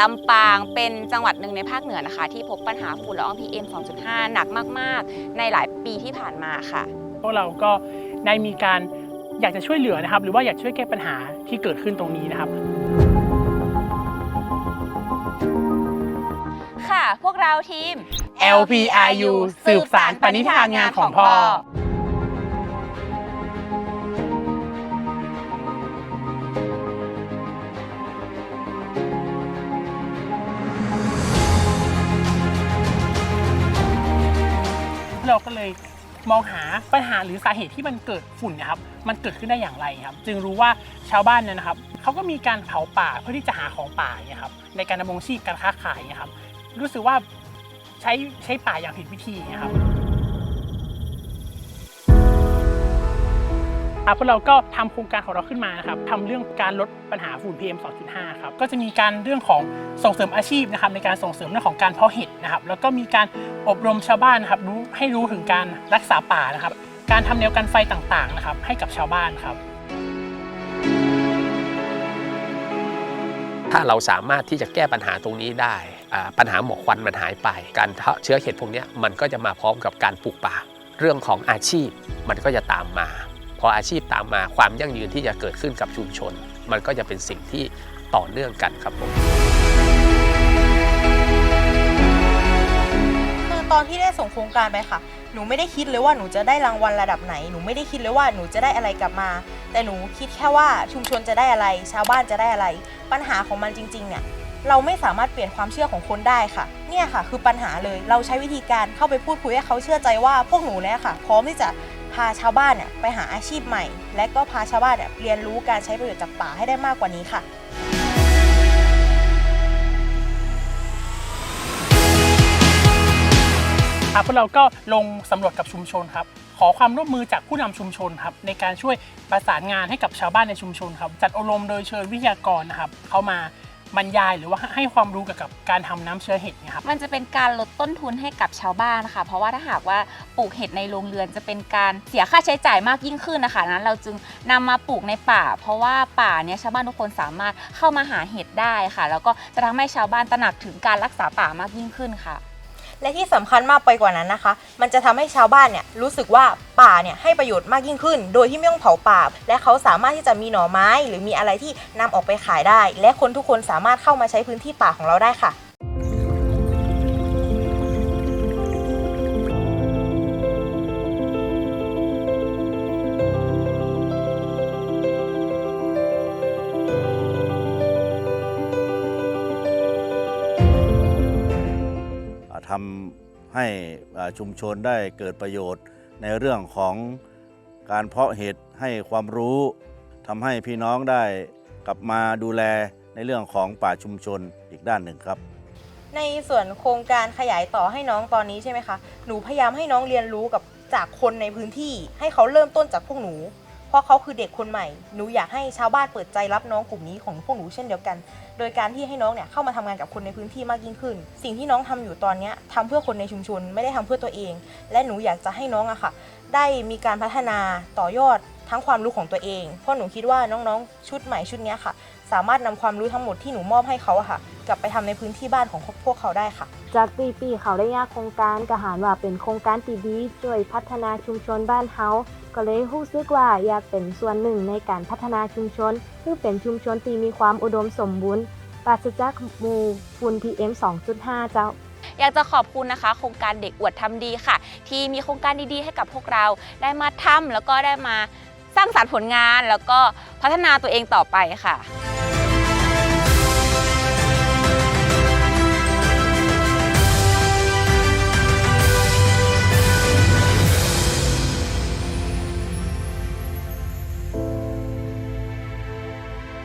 ลำปางเป็นจังหวัดหนึ่งในภาคเหนือนะคะ ที่พบปัญหาฝุ่นละออง PM 2.5 หนักมาก ๆ ในหลายปีที่ผ่านมาค่ะ พวกเราก็ได้มีการอยากจะช่วยเหลือนะครับ หรือว่าอยากช่วยแก้ปัญหาที่เกิดขึ้นตรงนี้นะครับ ค่ะ พวกเราทีม LPRU สืบสารปณิธานงานของพ่อ เราก็เลยมองหาปัญหาหรือสาเหตุที่มันเกิดฝุ่นนะครับ มันเกิดขึ้นได้อย่างไรครับ จึงรู้ว่าชาวบ้านเนี่ยนะครับเขาก็มีการเผาป่าเพื่อที่จะหาของป่าเนี่ยครับในการดำรงชีพการค้าขายเนี่ยครับ รู้สึกว่าใช้ใช้ป่าอย่างผิดวิธีนะครับ อะพวกเราก็ทำโครงการของเราขึ้นมานะครับทำเรื่องการลดปัญหาฝุ่น PM 2.5 ครับ ก็จะมีการเรื่องของส่งเสริมอาชีพนะครับในการส่งเสริมเรื่องของการเพาะเห็ดนะครับ แล้วก็มีการอบรมชาวบ้านนะครับรู้ให้รู้ถึงการรักษาป่านะครับ การทำแนวกันไฟต่างๆนะครับให้กับชาวบ้านครับ ถ้าเราสามารถที่จะแก้ปัญหาตรงนี้ได้ ปัญหาหมอกควันมันหายไป การเพาะเชื้อเห็ดพวกนี้มันก็จะมาพร้อมกับการปลูกป่า เรื่องของอาชีพมันก็จะตามมา พออาชีพตามมาความยั่งยืนที่จะเกิดขึ้นกับชุมชน มันก็จะเป็นสิ่งที่ต่อเนื่องกันครับผมคือตอนที่ได้ส่งโครงการไปค่ะ หนูไม่ได้คิดเลยว่าหนูจะได้รางวัลระดับไหน หนูไม่ได้คิดเลยว่าหนูจะได้อะไรกลับมา แต่หนูคิดแค่ว่าชุมชนจะได้อะไร ชาวบ้านจะได้อะไร ปัญหาของมันจริงๆเนี่ยเราไม่สามารถเปลี่ยนความเชื่อของคนได้ค่ะ เนี่ยค่ะ คือปัญหาเลย เราใช้วิธีการเข้าไปพูดคุยให้เขาเชื่อใจว่าพวกหนูเนี่ยค่ะ พร้อมที่จะ พาชาวบ้านไปหาอาชีพใหม่ และก็พาชาวบ้านเรียนรู้การใช้ประโยชน์จากป่าให้ได้มากกว่านี้ค่ะครับพวกเราก็ลงสำรวจกับชุมชนครับ ขอความร่วมมือจากผู้นำชุมชนครับในการช่วยประสานงานให้กับชาวบ้านในชุมชนครับ จัดอบรมโดยเชิญวิทยากรนะครับเข้ามา บรรยายหรือว่าให้ความรู้เกี่ยวกับการทำน้ำเชื้อเห็ดเนะครับ มันจะเป็นการลดต้นทุนให้กับชาวบ้านนะคะ เพราะว่าถ้าหากว่าปลูกเห็ดในโรงเรือนจะเป็นการเสียค่าใช้จ่ายมากยิ่งขึ้นนะคะนั้นเราจึงนำมาปลูกในป่า เพราะว่าป่าเนี้ยชาวบ้านทุกคนสามารถเข้ามาหาเห็ดได้ค่ะ แล้วก็จะทำให้ชาวบ้านตระหนักถึงการรักษาป่ามากยิ่งขึ้นค่ะ และที่สำคัญมากไปกว่านั้นนะคะ มันจะทำให้ชาวบ้านเนี่ยรู้สึกว่าป่าเนี่ยให้ประโยชน์มากยิ่งขึ้น โดยที่ไม่ต้องเผาป่า และเขาสามารถที่จะมีหน่อไม้ หรือมีอะไรที่นำออกไปขายได้ และคนทุกคนสามารถเข้ามาใช้พื้นที่ป่าของเราได้ค่ะ ทำให้ชุมชนได้เกิดประโยชน์ ในเรื่องของการเพาะเห็ดให้ความรู้ทำให้พี่น้องได้กลับมาดูแลในเรื่องของป่าชุมชนอีกด้านหนึ่งครับ ในส่วนโครงการขยายต่อให้น้องตอนนี้ใช่ไหมคะ หนูพยายามให้น้องเรียนรู้กับจากคนในพื้นที่ ให้เขาเริ่มต้นจากพวกหนู เพราะเขาคือเด็กคนใหม่ หนูอยากให้ชาวบ้านเปิดใจรับน้องกลุ่มนี้ของพวกหนูเช่นเดียวกัน โดยการที่ให้น้องเนี่ยเข้ามาทำงานกับคนในพื้นที่มากยิ่งขึ้น สิ่งที่น้องทำอยู่ตอนนี้ทำเพื่อคนในชุมชนไม่ได้ทำเพื่อตัวเอง และหนูอยากจะให้น้องอะค่ะ ได้มีการพัฒนาต่อยอดทั้งความรู้ของตัวเอง เพราะหนูคิดว่าน้องๆ ชุดใหม่ชุดนี้ค่ะ สามารถนำความรู้ทั้งหมดที่หนูมอบให้เขาอะค่ะ กลับไปทำในพื้นที่บ้านของพวกเขาได้ค่ะ จากปีปีเขาได้ยากโครงการกระหารว่าเป็นโครงการที่ดีช่วยพัฒนาชุมชนบ้านเฮาก็เลยรู้สึกว่าอยากเป็นส่วนหนึ่งในการพัฒนาชุมชนเพื่อเป็นชุมชนที่มีความอุดมสมบูรณ์ปราศจากมูฝุ่น PM 2.5 เจ้าอยากจะขอบคุณนะคะ โครงการเด็กอวดทำดีค่ะ ที่มีโครงการดีๆ ให้กับพวกเราได้มาทำแล้วก็ได้มาสร้างสรรค์ผลงาน แล้วก็พัฒนาตัวเองต่อไปค่ะ